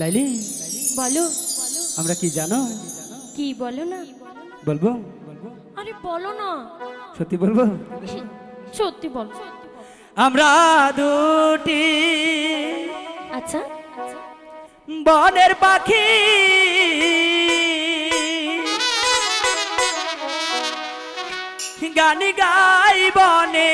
লাইলি বলো। আমরা কি জানো? কি বলো না? বলব? আরে বলো না। সত্যি বলব? সত্যি বলো। আমরা দুটি। আচ্ছা। বনের পাখি। গান গাই বনে।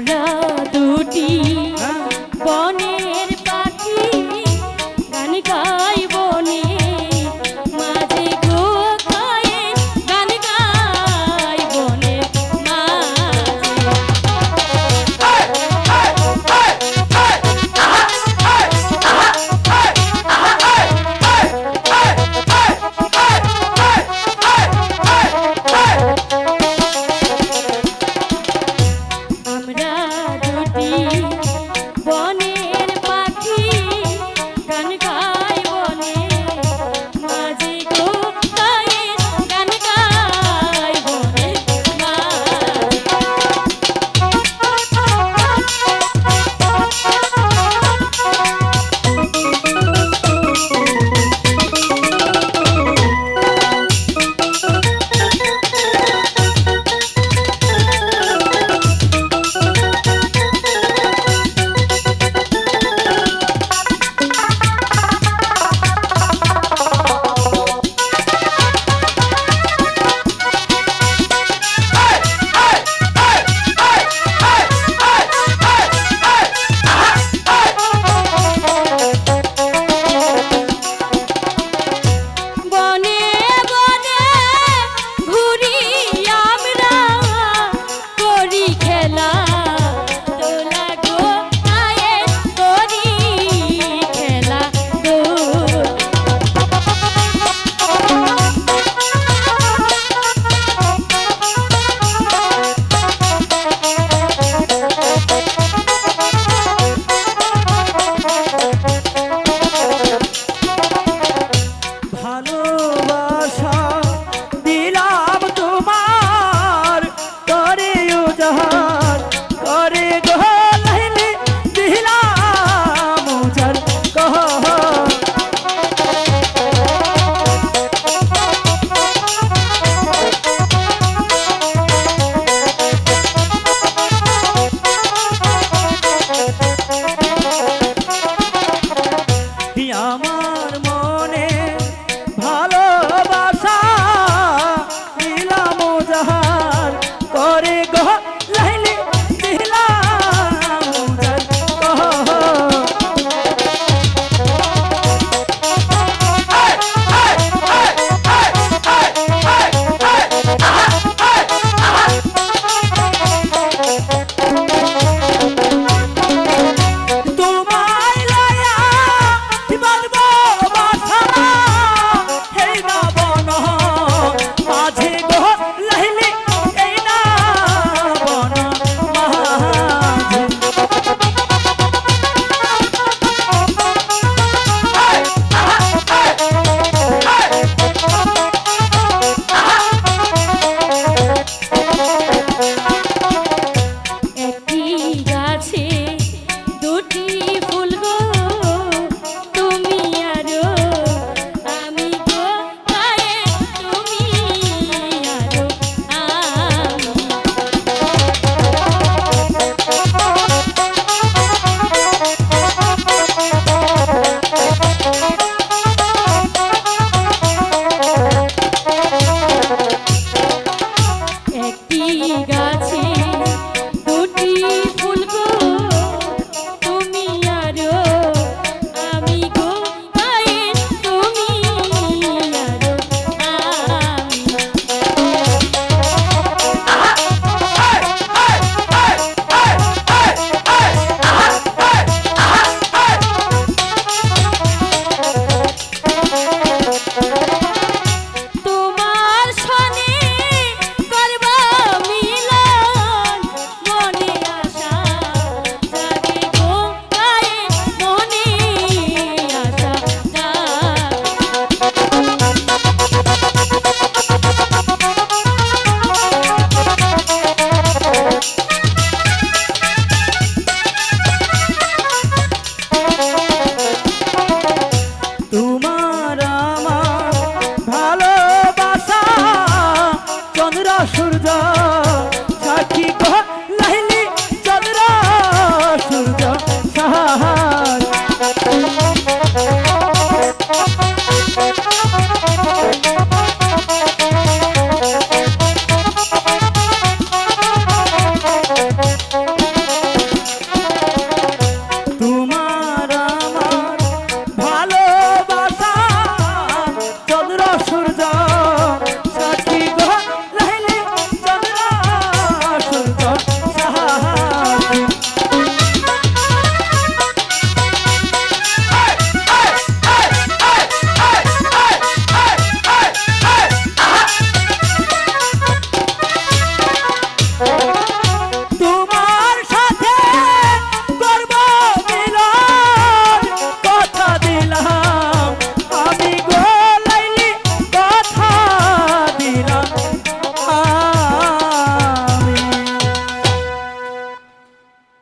love. তুমি